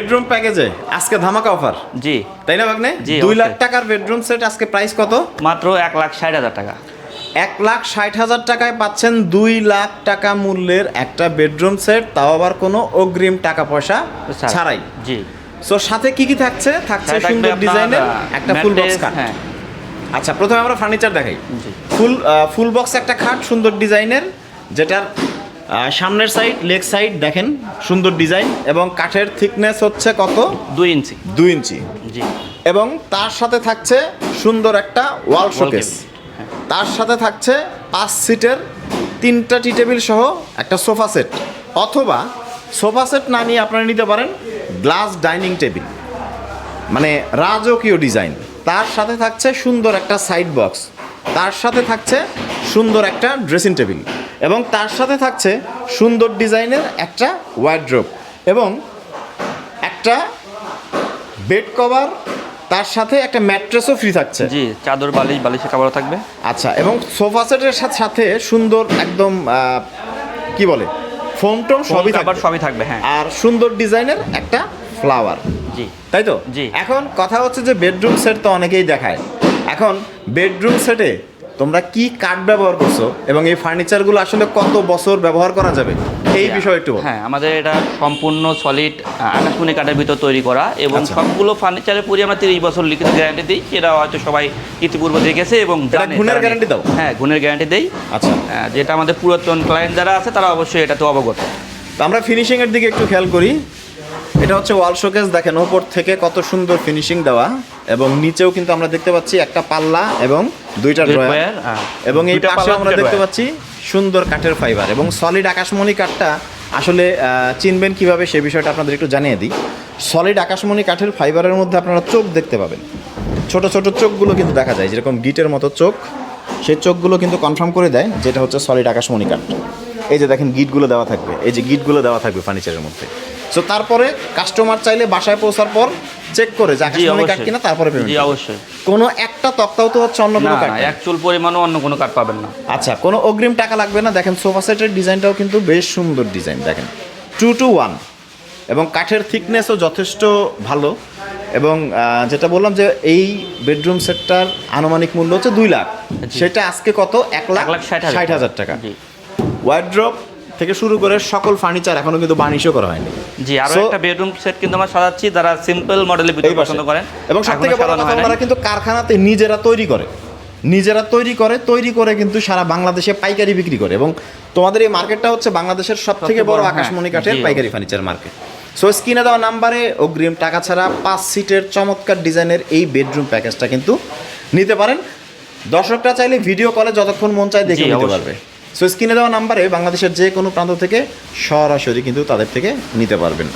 Bedroom প্যাকেজে আজকে ধামাকা অফার জি। তাই না ভাগ্নে? জি, দুই লাখ টাকার বেডরুম সেট আজকে প্রাইস কত? মাত্র এক লাখ ষাট হাজার টাকা। এক লাখ ষাট হাজার টাকায় পাচ্ছেন দুই লাখ টাকা মূল্যের একটা বেডরুম সেট তাও আবার কোনো অগ্রিম টাকা পয়সা ছাড়াই। জি। সো সাথে কি কি থাকছে? থাকছে সুন্দর ডিজাইনের একটা ফুল বক্স খাট হ্যাঁ। আচ্ছা প্রথমে আমরা ফার্নিচার দেখাই। ফুল ফুল বক্স একটা খাট সুন্দর ডিজাইনের যেটার সামনের সাইড লেগ সাইড দেখেন সুন্দর ডিজাইন এবং কাঠের থিকনেস হচ্ছে কত? দুই ইঞ্চি। দুই ইঞ্চি। জি। এবং তার সাথে থাকছে সুন্দর একটা ওয়াল শোকেস। তার সাথে থাকছে পাঁচ সিটের তিনটা টি টেবিল সহ একটা সোফা সেট অথবা সোফা সেট না নিয়ে আপনারা নিতে পারেন গ্লাস ডাইনিং টেবিল মানে রাজকীয় ডিজাইন তার সাথে থাকছে সুন্দর একটা সাইড বক্স তার সাথে থাকছে সুন্দর একটা ড্রেসিং টেবিল এবং তার সাথে থাকছে সুন্দর ডিজাইনের একটা ওয়ার্ড্রোপ এবং একটা বেড কভার তার সাথে একটা ম্যাট্রেসও ফ্রি থাকছে। জি চাদর বালিশ বালিশের কাপড় থাকবে। আচ্ছা এবং সোফা সেটের সাথে সাথে সুন্দর একদম কি বলে ফোম টোম সবই আবার থাকবে। সবই থাকবে হ্যাঁ। আর সুন্দর ডিজাইনের একটা ফ্লাওয়ার জি। তাই তো? জি। এখন কথা হচ্ছে যে বেডরুম সেট তো অনেকেই দেখায়। এখন বেডরুম সেটে তোমরা কি কাঠ ব্যবহার করছ এবং এই ফার্নিচারগুলো আসলে কত বছর ব্যবহার করা যাবে? এই বিষয়ে একটু হ্যাঁ আমাদের এটা সম্পূর্ণ সলিড আকাশমণি কাঠের ভিতর তৈরি করা এবং আচ্ছা। সবগুলো ফার্নিচারের পুরি আমরা তিরিশ বছর লিখিত গ্যারান্টি দিই সেটা হয়তো সবাই ইতিপূর্বে দেখেছে এবং এটা গুণের তারা দাও? হ্যাঁ গুণের গ্যারান্টি দেই। আচ্ছা। যেটা আমাদের পুরাতন ক্লায়েন্ট যারা আছে তারা অবশ্যই এটা তো অবগত। তো আমরা ফিনিশিং এর দিকে একটু খেয়াল করি। এটা হচ্ছে ওয়াল শোকেস দেখেন ওপর থেকে কত সুন্দর ফিনিশিং দেওয়া। এবং নিচেও কিন্তু আমরা দেখতে পাচ্ছি একটা পাল্লা এবং দুইটা ড্রয়ার। এবং এই পাশে আমরা দেখতে পাচ্ছি সুন্দর কাঠের ফাইবার এবং সলিড আকাশমণি কাঠটা আসলে চিনবেন কীভাবে সে বিষয়টা আপনাদের একটু জানিয়ে দিই। সলিড আকাশমণি কাঠের ফাইবারের মধ্যে আপনারা চোখ দেখতে পাবেন। ছোট ছোট চোখগুলো কিন্তু দেখা যায় যেরকম গিটের মতো চোখ। সেই চোখগুলো কিন্তু কনফার্ম করে দেয় যেটা হচ্ছে সলিড আকাশমণি কাঠ। এই যে দেখেন গিটগুলো দেওয়া থাকবে এই যে গিটগুলো দেওয়া থাকবে ফার্নিচারের মধ্যে। সো তারপরে কাস্টমার চাইলে বাসায় পৌঁছার পর চেক করে যে আকাশমণি কাঠ কিনা তারপরে পেমেন্ট জি অবশ্যই। কোনো একটা তক্তাও তো হচ্ছে অন্য কোনো কাঠ। এক চুল পরিমাণও অন্য কোনো কাঠ পাবেন না। আচ্ছা কোনো অগ্রিম টাকা লাগবে না। দেখেন সোফা সেটের ডিজাইনটাও কিন্তু বেশ সুন্দর ডিজাইন দেখেন। টু টু ওয়ান এবং কাঠের থিকনেসও যথেষ্ট ভালো। এবং যেটা বললাম যে এই বেডরুম সেটটার আনুমানিক মূল্য হচ্ছে দুই লাখ। সেটা আজকে কত? এক লাখ ষাট হাজার টাকা। ওয়ার্ড্রপ থেকে শুরু করে সকল ফার্নিচার এখনও কিন্তু বার্নিশও করা হয়নি। জি আরও একটা বেডরুম সেট কিন্তু আমরা সাজাচ্ছি যারা সিম্পল মডেলের ভিতরে পছন্দ করেন এবং সব থেকে বড় কথা। ওনারা কিন্তু কারখানাতে নিজেরা তৈরি করে। নিজেরা তৈরি করে তৈরি করে কিন্তু সারা বাংলাদেশে পাইকারি বিক্রি করে। এবং তোমাদের এই মার্কেটটা হচ্ছে বাংলাদেশের সব থেকে বড় হ্যাঁ। আকাশমণি কাঠের পাইকারি ফার্নিচার মার্কেট সো স্ক্রিনে দেওয়া নাম্বারে অগ্রিম টাকা ছাড়া পাঁচ সিটের চমৎকার ডিজাইনের এই বেডরুম প্যাকেজটা কিন্তু নিতে পারেন। দর্শকরা চাইলে ভিডিও কলে যতক্ষণ মন চায় দেখে নিতে পারবে। সো স্ক্রিনে দেওয়া নাম্বারে বাংলাদেশের যে কোনো প্রান্ত থেকে সরাসরি কিন্তু তাদের থেকে নিতে পারবেন।